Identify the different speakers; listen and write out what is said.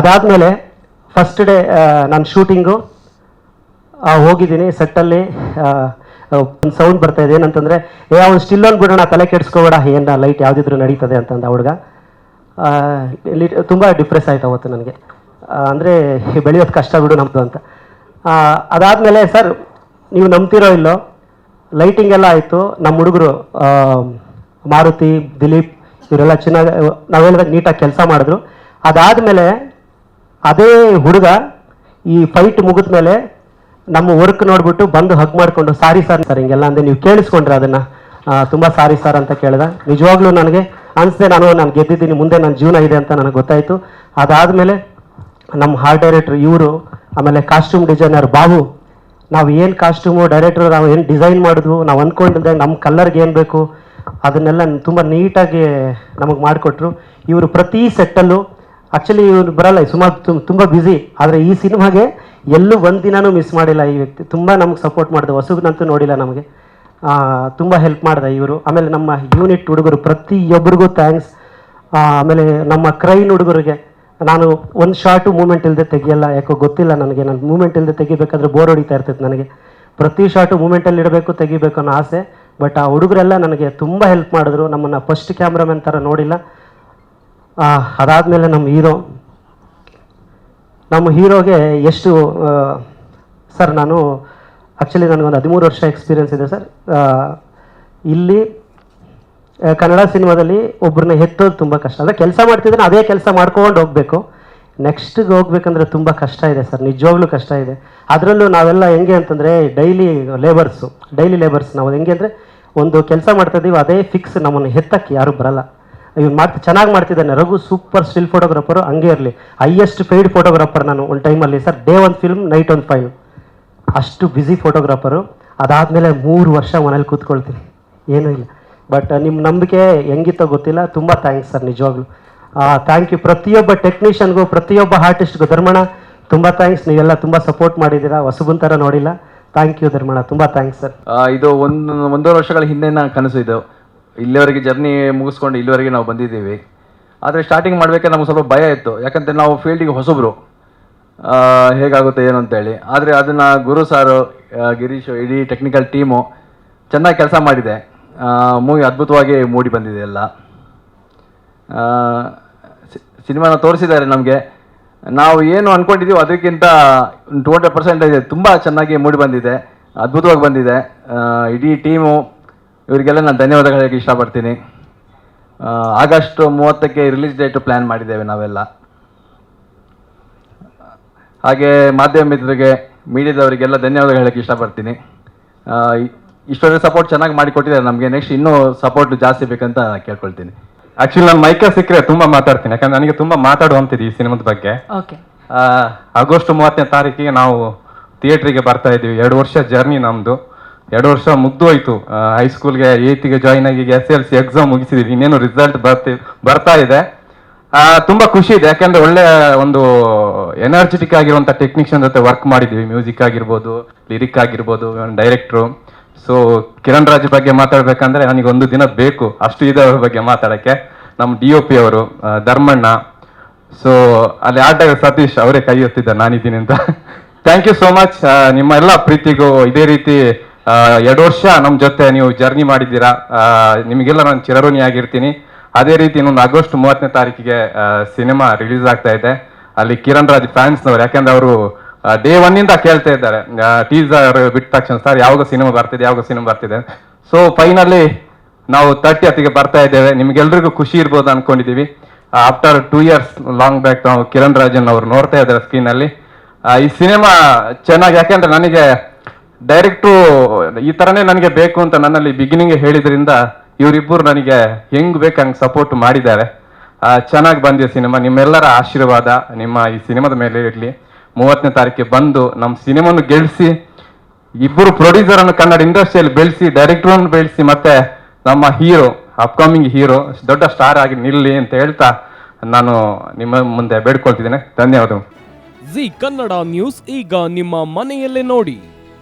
Speaker 1: ಅದಾದಮೇಲೆ first day ನಾನು shooting ಹೋಗಿದ್ದೀನಿ ಸೆಟ್ಟಲ್ಲಿ ಒಂದು ಸೌಂಡ್ ಬರ್ತಾ ಇದೆ. ಏನಂತಂದರೆ, ಏ, ಅವ್ನು ಸ್ಟಿಲ್ ಒಂದು ಬಿಡೋಣ ತಲೆ ಕೆಡಿಸ್ಕೋಬೇಡ, ಏನು ಲೈಟ್ ಯಾವುದಿದ್ರು ನಡೀತದೆ ಅಂತಂದ ಹುಡುಗ. ತುಂಬ ಡಿಪ್ರೆಸ್ ಆಯ್ತು ಅವತ್ತು ನನಗೆ. ಅಂದರೆ ಬೆಳೆಯೋದು ಕಷ್ಟ ಬಿಡು ನಮ್ಮದು ಅಂತ. ಅದಾದಮೇಲೆ, ಸರ್, ನೀವು ನಂಬ್ತಿರೋ ಇಲ್ಲೋ? ಲೈಟಿಂಗ್ ಎಲ್ಲ ಆಯಿತು. ನಮ್ಮ ಹುಡುಗರು ಮಾರುತಿ, ದಿಲೀಪ್, ಇವರೆಲ್ಲ ಚೆನ್ನಾಗಿ ನಾವು ಹೇಳಿದಾಗ ನೀಟಾಗಿ ಕೆಲಸ ಮಾಡಿದ್ರು. ಅದಾದಮೇಲೆ ಅದೇ ಹುಡುಗ ಈ ಫೈಟ್ ಮುಗಿದ ಮೇಲೆ ನಮ್ಮ ವರ್ಕ್ ನೋಡ್ಬಿಟ್ಟು ಬಂದು ಹಗ್ ಮಾಡಿಕೊಂಡು ಸಾರಿ ಸರ್ ಸರ್ ಹಿಂಗೆಲ್ಲ ಅಂದ್ರೆ ನೀವು ಕೇಳಿಸ್ಕೊಂಡ್ರೆ ಅದನ್ನ. ತುಂಬ ಸಾರಿ ಸರ್ ಅಂತ ಕೇಳಿದ. ನಿಜವಾಗ್ಲೂ ನನಗೆ ಅನಿಸ್ದೆ ನಾನು ನಾನು ಗೆದ್ದಿದ್ದೀನಿ, ಮುಂದೆ ನನ್ನ ಜೀವನ ಇದೆ ಅಂತ ನನಗೆ ಗೊತ್ತಾಯಿತು. ಅದಾದಮೇಲೆ ನಮ್ಮ ಹಾರ್ಟ್ ಡೈರೆಕ್ಟರ್ ಇವರು, ಆಮೇಲೆ ಕಾಸ್ಟ್ಯೂಮ್ ಡಿಸೈನರ್ ಬಾಬು ನಾವು ಏನು ಕಾಸ್ಟ್ಯೂಮು ಡೈರೆಕ್ಟರ್ ನಾವು ಏನು ಡಿಸೈನ್ ಮಾಡಿದ್ವು, ನಾವು ಅಂದ್ಕೊಂಡಿದ್ದೆ ನಮ್ಮ ಕಲ್ಲರ್ಗೆ ಏನು ಬೇಕು? ಅದನ್ನೆಲ್ಲ ತುಂಬ ನೀಟಾಗಿ ನಮಗೆ ಮಾಡಿಕೊಟ್ರು. ಇವರು ಪ್ರತಿ ಸೆಟ್ಟಲ್ಲೂ ಆ್ಯಕ್ಚುಲಿ ಇವ್ರು ಬರಲ್ಲ, ಸುಮಾರು ತುಂಬ ಬ್ಯುಸಿ ಆದರೆ ಈ ಸಿನಿಮಾಗೆ ಎಲ್ಲೂ ಒಂದು ದಿನಾನೂ ಮಿಸ್ ಮಾಡಿಲ್ಲ ಈ ವ್ಯಕ್ತಿ. ತುಂಬ ನಮ್ಗೆ ಸಪೋರ್ಟ್ ಮಾಡಿದೆ. ಹೊಸಗನಂತೂ ನೋಡಿಲ್ಲ ನಮಗೆ. ತುಂಬ ಹೆಲ್ಪ್ ಮಾಡಿದೆ ಇವರು. ಆಮೇಲೆ ನಮ್ಮ ಯೂನಿಟ್ ಹುಡುಗರು ಪ್ರತಿಯೊಬ್ಬರಿಗೂ ಥ್ಯಾಂಕ್ಸ್ ಆಮೇಲೆ ನಮ್ಮ ಕ್ರೈನ್ ಹುಡುಗರಿಗೆ ನಾನು ಒಂದು ಶಾರ್ಟು ಮೂಮೆಂಟ್ ಇಲ್ಲದೆ ತೆಗಿಯಲ್ಲ. ಯಾಕೋ ಗೊತ್ತಿಲ್ಲ ನನಗೆ. ನಾನು ಮೂಮೆಂಟ್ ಇಲ್ಲದೆ ತೆಗಿಬೇಕಾದ್ರೆ ಬೋರ್ ಹೊಡಿತಾ ಇರ್ತೈತೆ ನನಗೆ. ಪ್ರತಿ ಶಾರ್ಟು ಮೂಮೆಂಟಲ್ಲಿ ಇಡಬೇಕು, ತೆಗಿಬೇಕು ಅನ್ನೋ ಆಸೆ. ಬಟ್ ಆ ಹುಡುಗರೆಲ್ಲ ನನಗೆ ತುಂಬ ಹೆಲ್ಪ್ ಮಾಡಿದ್ರು. ನಮ್ಮನ್ನು ಫಸ್ಟ್ ಕ್ಯಾಮ್ರಾಮನ್ ಥರ ನೋಡಿಲ್ಲ. ಅದಾದ್ಮೇಲೆ ನಮ್ಮ ಹೀರೋ. ನಮ್ಮ ಹೀರೋಗೆ ಎಷ್ಟು ಸರ್ ನಾನು ಆ್ಯಕ್ಚುಲಿ ನನಗೊಂದು ಹದಿಮೂರು ವರ್ಷ ಎಕ್ಸ್ಪೀರಿಯೆನ್ಸ್ ಇದೆ ಸರ್. ಇಲ್ಲಿ ಕನ್ನಡ ಸಿನಿಮಾದಲ್ಲಿ ಒಬ್ಬರನ್ನ ಎತ್ತೋದು ತುಂಬ ಕಷ್ಟ. ಅಂದರೆ ಕೆಲಸ ಮಾಡ್ತಿದ್ರೆ ಅದೇ ಕೆಲಸ ಮಾಡ್ಕೊಂಡು ಹೋಗಬೇಕು. ನೆಕ್ಸ್ಟ್ಗೆ ಹೋಗ್ಬೇಕಂದ್ರೆ ತುಂಬ ಕಷ್ಟ ಇದೆ ಸರ್, ನಿಜವಾಗ್ಲೂ ಕಷ್ಟ ಇದೆ. ಅದರಲ್ಲೂ ನಾವೆಲ್ಲ ಹೆಂಗೆ ಅಂತಂದರೆ ಡೈಲಿ ಲೇಬರ್ಸು ಡೈಲಿ ಲೇಬರ್ಸ್ ನಾವು ಹೆಂಗೆ ಅಂದರೆ ಒಂದು ಕೆಲಸ ಮಾಡ್ತಾ ಇದ್ದೀವಿ ಅದೇ ಫಿಕ್ಸ್ ನಮ್ಮನ್ನು ಎತ್ತಕ್ಕೆ ಯಾರೂ ಬರಲ್ಲ. ಇವ್ನು ಮಾಡ್ತಾ ಚೆನ್ನಾಗಿ ಮಾಡ್ತಿದ್ದಾನೆ. ರಘು ಸೂಪರ್ ಸ್ಟಿಲ್ ಫೋಟೋಗ್ರಾಫರು ಹಂಗೆ ಇರಲಿ. ಹೈಯೆಸ್ಟ್ ಪೇಯ್ಡ್ ಫೋಟೋಗ್ರಾಫರ್ ನಾನು ಒಂದು ಟೈಮಲ್ಲಿ ಸರ್. ಡೇ ಒಂದು ಫಿಲ್ಮ್ ನೈಟ್ ಒಂದು ಫೈವ್ ಅಷ್ಟು ಬ್ಯುಸಿ ಫೋಟೋಗ್ರಾಫರು ಅದಾದಮೇಲೆ ಮೂರು ವರ್ಷ ಮನೇಲಿ ಕೂತ್ಕೊಳ್ತೀನಿ. ಏನೂ ಇಲ್ಲ. ಬಟ್ ನಿಮ್ಮ ನಂಬಿಕೆ ಹೆಂಗಿತ್ತೋ ಗೊತ್ತಿಲ್ಲ. ತುಂಬ ಥ್ಯಾಂಕ್ಸ್ ಸರ್ ನಿಜವಾಗ್ಲೂ. ಥ್ಯಾಂಕ್ ಯು ಪ್ರತಿಯೊಬ್ಬ ಟೆಕ್ನಿಷಿಯನ್ಗೂ ಪ್ರತಿಯೊಬ್ಬ ಆರ್ಟಿಸ್ಟ್ಗೂ ಧರ್ಮಣ ತುಂಬ ಥ್ಯಾಂಕ್ಸ್ ನೀವೆಲ್ಲ ತುಂಬ ಸಪೋರ್ಟ್ ಮಾಡಿದ್ದೀರಾ. ಹೊಸಬನ್ ಥರ ನೋಡಿಲ್ಲ. ಥ್ಯಾಂಕ್ ಯು ಧರ್ಮಣ ತುಂಬ ಥ್ಯಾಂಕ್ಸ್ ಸರ್.
Speaker 2: ಇದು ಒಂದು, ಒಂದೂವರೆ ವರ್ಷಗಳ ಹಿಂದಿನ ಕನಸು ಇದು. ಇಲ್ಲಿವರೆಗೆ ಜರ್ನಿ ಮುಗಿಸ್ಕೊಂಡು ಇಲ್ಲಿವರೆಗೆ ನಾವು ಬಂದಿದ್ದೀವಿ. ಆದರೆ ಸ್ಟಾರ್ಟಿಂಗ್ ಮಾಡಬೇಕಾದ್ರೆ ನಮ್ಗೆ ಸ್ವಲ್ಪ ಭಯ ಇತ್ತು. ಯಾಕಂದರೆ ನಾವು ಫೀಲ್ಡಿಗೆ ಹೊಸಬ್ರು. ಹೇಗಾಗುತ್ತೆ, ಏನು ಅಂತೇಳಿ. ಆದರೆ ಅದನ್ನು ಗುರು ಸಾರು ಗಿರೀಶ್, ಇಡೀ ಟೆಕ್ನಿಕಲ್ ಟೀಮು ಚೆನ್ನಾಗಿ ಕೆಲಸ ಮಾಡಿದೆ. ಮೂವಿ ಅದ್ಭುತವಾಗಿ ಮೂಡಿ ಬಂದಿದೆ ಎಲ್ಲ. ಸಿನಿಮಾನ ತೋರಿಸಿದ್ದಾರೆ ನಮಗೆ. ನಾವು ಏನು ಅಂದ್ಕೊಂಡಿದ್ದೀವೋ ಅದಕ್ಕಿಂತ ಟು ಹಂಡ್ರೆಡ್ ಪರ್ಸೆಂಟೇಜ್ ತುಂಬ ಚೆನ್ನಾಗಿ ಮೂಡಿ ಬಂದಿದೆ. ಅದ್ಭುತವಾಗಿ ಬಂದಿದೆ. ಇಡೀ ಟೀಮು ಇವರಿಗೆಲ್ಲ ನಾನು ಧನ್ಯವಾದಗಳು ಹೇಳಕ್ಕೆ ಇಷ್ಟಪಡ್ತೀನಿ. ಆಗಸ್ಟ್ ಮೂವತ್ತಕ್ಕೆ ರಿಲೀಸ್ ಡೇಟ್ ಪ್ಲ್ಯಾನ್ ಮಾಡಿದ್ದೇವೆ ನಾವೆಲ್ಲ. ಹಾಗೆ ಮಾಧ್ಯಮ ಮಿತ್ರರಿಗೆ ಮೀಡಿಯಾದವರಿಗೆಲ್ಲ ಧನ್ಯವಾದಗಳು ಹೇಳಕ್ಕೆ ಇಷ್ಟಪಡ್ತೀನಿ. ಇಷ್ಟೊಂದು ಸಪೋರ್ಟ್ ಚೆನ್ನಾಗಿ ಮಾಡಿಕೊಟ್ಟಿದ್ದಾರೆ ನಮಗೆ. ನೆಕ್ಸ್ಟ್ ಇನ್ನೂ ಸಪೋರ್ಟ್ ಜಾಸ್ತಿ ಬೇಕಂತ ಕೇಳ್ಕೊಳ್ತೀನಿ.
Speaker 3: ಆಕ್ಚುಲಿ ನಾನು ಮೈಕ ಸಿಕ್ಕರೆ ತುಂಬ ಮಾತಾಡ್ತೀನಿ. ಯಾಕಂದ್ರೆ ನನಗೆ ತುಂಬ ಮಾತಾಡುವಂತಿದೆ ಈ ಸಿನಿಮಾದ ಬಗ್ಗೆ.
Speaker 4: ಓಕೆ
Speaker 3: ಆಗಸ್ಟ್ ಮೂವತ್ತನೇ ತಾರೀಕಿಗೆ ನಾವು ಥಿಯೇಟ್ರಿಗೆ ಬರ್ತಾ ಇದ್ದೀವಿ. ಎರಡು ವರ್ಷ ಜರ್ನಿ ನಮ್ದು. ಎರಡು ವರ್ಷ ಮುಗ್ದು ಹೋಯ್ತು ಹೈಸ್ಕೂಲ್ಗೆ ಏತಿಗೆ ಜಾಯಿನ್ ಆಗಿ ಎಸ್ ಎಲ್ ಸಿ ಎಕ್ಸಾಮ್ ಮುಗಿಸಿದೀವಿ. ಇನ್ನೇನು ರಿಸಲ್ಟ್ ಬರ್ತಿ, ಬರ್ತಾ ಇದೆ. ತುಂಬ ಖುಷಿ ಇದೆ. ಯಾಕಂದ್ರೆ ಒಳ್ಳೆ ಒಂದು ಎನರ್ಜೆಟಿಕ್ ಆಗಿರುವಂತ ಟೆಕ್ನಿಷಿಯನ್ ಜೊತೆ ವರ್ಕ್ ಮಾಡಿದ್ದೀವಿ ಮ್ಯೂಸಿಕ್ ಆಗಿರ್ಬೋದು ಲಿರಿಕ್ ಆಗಿರ್ಬೋದು ಡೈರೆಕ್ಟ್ರು ಸೊ ಕಿರಣ್ ರಾಜ್ ಬಗ್ಗೆ ಮಾತಾಡ್ಬೇಕಂದ್ರೆ ನನಗೆ ಒಂದು ದಿನ ಬೇಕು. ಅಷ್ಟು ಇದೆ ಅವ್ರ ಬಗ್ಗೆ ಮಾತಾಡಕ್ಕೆ. ನಮ್ಮ ಡಿ ಒ ಪಿ ಅವರು ಧರ್ಮಣ್ಣ. ಸೊ ಅಲ್ಲಿ ಆಟ ಸತೀಶ್ ಅವರೇ ಕೈ ಎತ್ತಿದ್ದಾರೆ. ನಾನಿದ್ದೀನಿ ಅಂತ. ಥ್ಯಾಂಕ್ ಯು ಸೋ ಮಚ್ ನಿಮ್ಮ ಎಲ್ಲ ಪ್ರೀತಿಗೂ ಇದೇ ರೀತಿ ಎರಡು ವರ್ಷ ನಮ್ಮ ಜೊತೆ ನೀವು ಜರ್ನಿ ಮಾಡಿದ್ದೀರಾ ನಿಮಗೆಲ್ಲ ನಾನು ಚಿರಋಣಿ ಆಗಿರ್ತೀನಿ ಅದೇ ರೀತಿ ಇನ್ನೊಂದು ಆಗಸ್ಟ್ ಮೂವತ್ತನೇ ತಾರೀಕಿಗೆ ಸಿನಿಮಾ ರಿಲೀಸ್ ಆಗ್ತಾ ಇದೆ. ಅಲ್ಲಿ ಕಿರಣ್ ರಾಜ್ ಫ್ಯಾನ್ಸ್ನವ್ರು ಯಾಕೆಂದ್ರೆ ಅವರು ಡೇ ಒನ್ನಿಂದ ಕೇಳ್ತಾ ಇದ್ದಾರೆ. ಟೀಸರ್ ಬಿಟ್ಟ ತಕ್ಷಣ, ಸರ್, ಯಾವಾಗ ಸಿನಿಮಾ ಬರ್ತಿದೆ, ಯಾವಾಗ ಸಿನಿಮಾ ಬರ್ತಿದೆ? ಸೊ ಫೈನಲಿ ನಾವು ತರ್ಟಿ ಹತ್ತಿಗೆ ಬರ್ತಾ ಇದ್ದೇವೆ. ನಿಮ್ಗೆಲ್ರಿಗೂ ಖುಷಿ ಇರ್ಬೋದು ಅನ್ಕೊಂಡಿದ್ದೀವಿ. After two years long back ನಾವು ಕಿರಣ್ ರಾಜನ್ ಅವರು ನೋಡ್ತಾ ಇದ್ದಾರೆ ಸ್ಕ್ರೀನ್ ಅಲ್ಲಿ. ಈ ಸಿನಿಮಾ ಚೆನ್ನಾಗಿ, ಯಾಕೆಂದ್ರೆ ನನಗೆ ಡೈರೆಕ್ಟ್ರು ಈ ತರನೇ ನನಗೆ ಬೇಕು ಅಂತ ನನ್ನಲ್ಲಿ ಬಿಗಿನಿಂಗ್ ಹೇಳಿದ್ರಿಂದ ಇವರಿಬ್ಬರು ನನಗೆ ಹೆಂಗ್ ಬೇಕು ಹಂಗೆ ಸಪೋರ್ಟ್ ಮಾಡಿದ್ದಾರೆ. ಚೆನ್ನಾಗಿ ಬಂದಿದೆ ಸಿನಿಮಾ. ನಿಮ್ಮೆಲ್ಲರ ಆಶೀರ್ವಾದ ನಿಮ್ಮ ಈ ಸಿನಿಮಾದ ಮೇಲೆ ಇರಲಿ. ಮೂವತ್ತನೇ ತಾರೀಕಿಗೆ ಬಂದು ನಮ್ಮ ಸಿನಿಮಾನು ಗೆಲ್ಲಿಸಿ ಇಬ್ಬರು ಪ್ರೊಡ್ಯೂಸರ್ ಅನ್ನು ಕನ್ನಡ ಇಂಡಸ್ಟ್ರಿಯಲ್ಲಿ ಬೆಳೆಸಿ ಡೈರೆಕ್ಟರ್ ಅನ್ನು ಬೆಳೆಸಿ, ಮತ್ತೆ ನಮ್ಮ ಹೀರೋ ಅಪ್ಕಮಿಂಗ್ ಹೀರೋ ದೊಡ್ಡ ಸ್ಟಾರ್ ಆಗಿ ನಿಲ್ಲಿ ಅಂತ ಹೇಳ್ತಾ ನಾನು ನಿಮ್ಮ ಮುಂದೆ ಬೇಡ್ಕೊಳ್ತಿದ್ದೇನೆ. ಧನ್ಯವಾದಗಳು.
Speaker 5: ಜಿ ಕನ್ನಡ ನ್ಯೂಸ್ ಈಗ ನಿಮ್ಮ ಮನೆಯಲ್ಲೇ ನೋಡಿ.